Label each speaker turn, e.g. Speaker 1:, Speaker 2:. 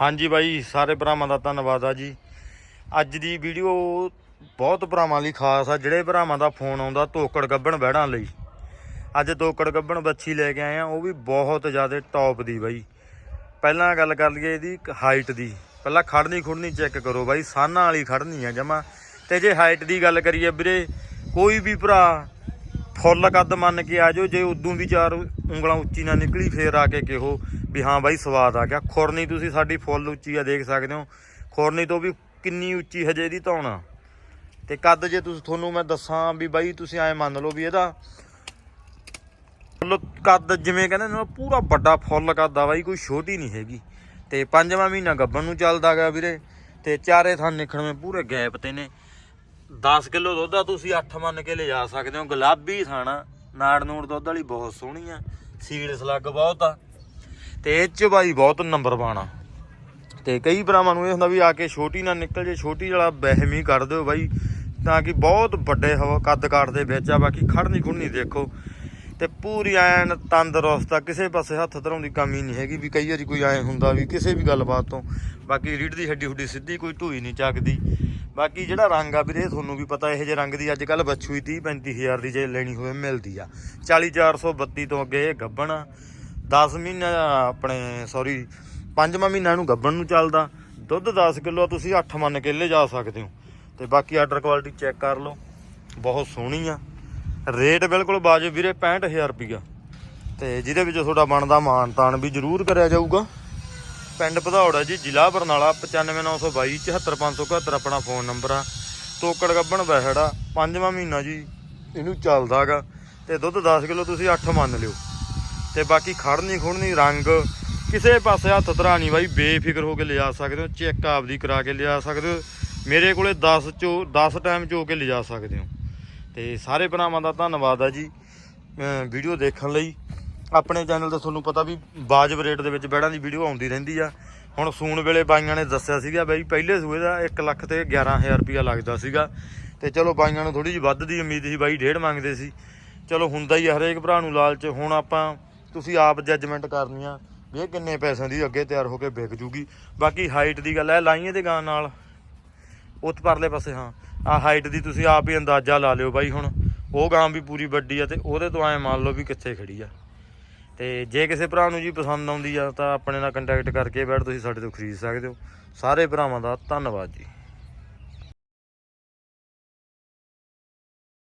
Speaker 1: ਹਾਂਜੀ ਬਾਈ, ਸਾਰੇ ਭਰਾਵਾਂ ਦਾ ਧੰਨਵਾਦ ਆ ਜੀ। ਅੱਜ ਦੀ ਵੀਡੀਓ ਬਹੁਤ ਭਰਾਵਾਂ ਲਈ ਖਾਸ ਆ, ਜਿਹੜੇ ਭਰਾਵਾਂ ਦਾ ਫੋਨ ਆਉਂਦਾ ਤੋਕੜ ਗੱਬਣ ਬਹਿੜਾਂ ਲਈ। ਅੱਜ ਤੋਕੜ ਗੱਬਣ ਬੱਚੀ ਲੈ ਕੇ ਆਏ ਆ, ਉਹ ਵੀ ਬਹੁਤ ਜ਼ਿਆਦਾ ਟੌਪ ਦੀ ਬਾਈ। ਪਹਿਲਾਂ ਗੱਲ ਕਰ ਲਈਏ ਇਹਦੀ ਹਾਈਟ ਦੀ। ਪਹਿਲਾਂ ਖੜਨੀ ਖੁੜਨੀ ਚੈੱਕ ਕਰੋ ਬਾਈ, ਸਾਨਾਂ ਵਾਲੀ ਖੜਨੀ ਆ ਜਮਾ। ਤੇ ਜੇ ਹਾਈਟ ਦੀ ਗੱਲ ਕਰੀਏ ਵੀਰੇ, ਕੋਈ ਵੀ ਭਰਾ ਫੁੱਲ ਕੱਦ ਮੰਨ ਕੇ ਆ ਜਾਓ, ਜੇ ਉਦੋਂ ਵੀ ਚਾਰ ਉਂਗਲਾਂ ਉੱਚੀ ਨਾ ਨਿਕਲੀ, ਫੇਰ ਆ ਕੇ ਕਿਹੋ ਵੀ ਹਾਂ ਬਾਈ ਸਵਾਦ ਆ ਗਿਆ। ਖੁਰਨੀ ਤੁਸੀਂ ਸਾਡੀ ਫੁੱਲ ਉੱਚੀ ਆ, ਦੇਖ ਸਕਦੇ ਹੋ। ਖੁਰਨੀ ਤੋਂ ਵੀ ਕਿੰਨੀ ਉੱਚੀ ਹਜੇ ਇਹਦੀ ਧੌਣ ਤੇ ਕੱਦ ਜੇ ਤੁਸੀਂ, ਤੁਹਾਨੂੰ ਮੈਂ ਦੱਸਾਂ ਵੀ ਬਾਈ, ਤੁਸੀਂ ਐ ਮੰਨ ਲਓ ਵੀ ਇਹਦਾ ਫੁੱਲ ਕੱਦ ਜਿਵੇਂ ਕਹਿੰਦੇ ਨੇ ਪੂਰਾ ਵੱਡਾ ਫੁੱਲ ਕੱਦ ਆ ਬਾਈ, ਕੋਈ ਛੋਟੀ ਨਹੀਂ ਹੈਗੀ। ਤੇ ਪੰਜਵਾਂ ਮਹੀਨਾ ਗੱਬਣ ਨੂੰ ਚੱਲਦਾ ਗਿਆ ਵੀਰੇ। ਤੇ ਚਾਰੇ ਥਾਂ ਨਿਖੜਵੇਂ ਪੂਰੇ ਗੈਪ ਤੇ ਨੇ। 10 ਕਿਲੋ ਦੁੱਧ ਆ, ਤੁਸੀਂ 8 ਮੰਨ ਕੇ ਲਿਜਾ ਸਕਦੇ ਹੋ। ਗੁਲਾਬੀ ਥਾਣਾ, ਨਾੜ ਨੂੜ ਦੁੱਧ ਵਾਲੀ ਬਹੁਤ ਸੋਹਣੀ ਆ। ਸੀਡ ਸਲੱਗ ਬਹੁਤ ਆ। ਤੇ ਇਹ ਚ ਬਾਈ ਬਹੁਤ ਨੰਬਰ ਬਾਣਾ ਤੇ ਕਈ ਭਰਾਵਾਂ ਨੂੰ ਇਹ ਹੁੰਦਾ ਵੀ ਆ ਕੇ ਛੋਟੀ ਨਾ ਨਿਕਲ ਜੇ, ਛੋਟੀ ਵਾਲਾ ਵਹਿਮ ਹੀ ਕਰ ਦਿਓ ਬਾਈ, ਤਾਂ ਕਿ ਬਹੁਤ ਵੱਡੇ ਹਵਾ ਕੱਦ ਕਾਟ ਦੇ ਵਿੱਚ ਆ, ਬਾਕੀ ਖੜਨੀ ਖੁੜਨੀ ਦੇਖੋ। ਤੇ ਪੂਰੀ ਐਨ ਤੰਦਰੁਸਤ ਆ, ਕਿਸੇ ਪਾਸੇ ਹੱਥ ਧਰਾਉਣ ਦੀ ਕਮੀ ਨਹੀਂ ਹੈਗੀ, ਵੀ ਕਈ ਵਾਰੀ ਕੋਈ ਐ ਹੁੰਦਾ ਵੀ ਕਿਸੇ ਵੀ ਗੱਲਬਾਤ ਤੋਂ। ਬਾਕੀ ਰੀੜ ਦੀ ਹੱਡੀ ਹੁੱਡੀ ਸਿੱਧੀ ਕੋਈ ਢੂਈ ਨਹੀਂ ਚੱਕਦੀ। ਬਾਕੀ ਜਿਹੜਾ ਰੰਗ ਆ ਵੀਰੇ, ਤੁਹਾਨੂੰ ਵੀ ਪਤਾ ਇਹੋ ਜਿਹੇ ਰੰਗ ਦੀ ਅੱਜ ਕੱਲ ਬੱਛੂ ਹੀ 30 35000 ਦੀ ਜੇ ਲੈਣੀ ਹੋਵੇ, ਮਿਲਦੀ ਆ। 40432 ਤੋਂ ਅੱਗੇ ਇਹ ਗੱਬਣ ਆ। 10 ਮਹੀਨਾ ਆਪਣੇ ਸੌਰੀ ਪੰਜਵਾਂ ਮਹੀਨਾ ਇਹਨੂੰ ਗੱਬਣ ਨੂੰ ਚੱਲਦਾ। ਦੁੱਧ 10 ਕਿਲੋ ਤੁਸੀਂ 8 ਮੰਨ ਕੇ ਲੈ ਜਾ ਸਕਦੇ ਹੋ। ਤੇ ਬਾਕੀ ਆਰਡਰ ਕੁਆਲਿਟੀ ਚੈੱਕ ਕਰ ਲਓ। ਬਹੁਤ ਸੋਹਣੀ ਆ। ਰੇਟ ਬਿਲਕੁਲ ਵਾਜਬ ਵੀਰੇ 65000 ਰੁਪਈਆ। ਤੇ ਜਿਹਦੇ ਵਿੱਚ ਤੁਹਾਡਾ ਬਣਦਾ ਮਾਨ ਤਾਨ ਵੀ ਜ਼ਰੂਰ ਕਰਿਆ ਜਾਊਗਾ। ਪਿੰਡ ਭਦੌੜਾ ਜੀ, ਜ਼ਿਲ੍ਹਾ ਬਰਨਾਲਾ 95922 74571 ਆਪਣਾ ਫੋਨ ਨੰਬਰ ਆ। ਤੋਕੜ ਗੱਬਣ ਬਹਿੜਾ ਪੰਜਵਾਂ ਮਹੀਨਾ ਜੀ, ਇਹਨੂੰ ਚੱਲਦਾਗਾ ਤੇ ਦੁੱਧ 10 ਕਿਲੋ ਤੁਸੀਂ 8 ਮੰਨ ਲਿਓ। ਤੇ ਬਾਕੀ ਖੜਨੀ ਖੁੜਨੀ ਰੰਗ, ਕਿਸੇ ਪਾਸੇ ਹੱਥ ਧਰਾ ਨਹੀਂ ਬਾਈ, ਬੇਫਿਕਰ ਹੋ ਕੇ ਲਿਜਾ ਸਕਦੇ ਹੋ, ਚੈੱਕ ਆਪਦੀ ਕਰਾ ਕੇ ਲਿਜਾ ਸਕਦੇ ਹੋ। ਮੇਰੇ ਕੋਲੇ 10 ਚੋ 10 ਟਾਈਮ ਚੋ ਕੇ ਲਿਜਾ ਸਕਦੇ ਹੋ। ਤੇ ਸਾਰੇ ਭਰਾਵਾਂ ਦਾ ਧੰਨਵਾਦ ਆ ਜੀ ਵੀਡੀਓ ਦੇਖਣ ਲਈ। ਆਪਣੇ ਚੈਨਲ ਤੇ ਤੁਹਾਨੂੰ ਪਤਾ ਵੀ ਵਾਜਬ ਰੇਟ ਦੇ ਵਿੱਚ ਬੈੜਾਂ ਦੀ ਵੀਡੀਓ ਆਉਂਦੀ ਰਹਿੰਦੀ ਆ। ਹੁਣ ਸੂਣ ਵੇਲੇ ਬਾਈਆਂ ਨੇ ਦੱਸਿਆ ਸੀਗਾ ਬਈ ਪਹਿਲੇ ਸੂਏ ਦਾ 1 ਲੱਖ ਤੇ 11000 ਰੁਪਇਆ ਲੱਗਦਾ ਸੀਗਾ। ਤੇ ਚਲੋ ਬਾਈਆਂ ਨੂੰ ਥੋੜੀ ਜਿਹੀ ਵੱਧ ਦੀ ਉਮੀਦ ਸੀ, ਬਾਈ ਡੇਢ ਮੰਗਦੇ ਸੀ। ਚਲੋ ਹੁੰਦਾ ਹੀ ਆ, ਹਰੇਕ ਭਰਾ ਨੂੰ ਲਾਲਚ, ਹੁਣ ਆਪਾਂ ਤੁਸੀਂ ਆਪ ਜੱਜਮੈਂਟ ਕਰਨੀ ਆ ਵੀ ਇਹ ਕਿੰਨੇ ਪੈਸਿਆਂ ਦੀ ਅੱਗੇ ਤਿਆਰ ਹੋ ਕੇ ਵਿਕ ਜੂਗੀ। ਬਾਕੀ ਹਾਈਟ ਦੀ ਗੱਲ ਹੈ ਲਾਈਏ ਦੇ ਗਾਂ ਨਾਲ। ਉੱਤ ਪਰਲੇ ਪਾਸੇ ਹਾਂ ਆ ਹਾਈਟ ਦੀ ਤੁਸੀਂ ਆਪ ਹੀ ਅੰਦਾਜ਼ਾ ਲਾ ਲਿਓ ਬਾਈ ਹੁਣ। ਉਹ ਗਾਂ ਵੀ ਪੂਰੀ ਵੱਡੀ ਆ ਤੇ ਉਹਦੇ ਤੋਂ ਐ ਮੰਨ ਲਓ ਵੀ ਕਿੱਥੇ ਖੜੀ ਆ। ਤੇ ਜੇ ਕਿਸੇ ਭਰਾ ਨੂੰ ਜੀ ਪਸੰਦ ਆਉਂਦੀ ਆ ਤਾਂ ਆਪਣੇ ਨਾਲ ਕੰਟੈਕਟ ਕਰਕੇ ਬੈਠ, ਤੁਸੀਂ ਸਾਡੇ ਤੋਂ ਖਰੀਦ ਸਕਦੇ ਹੋ। ਸਾਰੇ ਭਰਾਵਾਂ ਦਾ ਧੰਨਵਾਦ ਜੀ।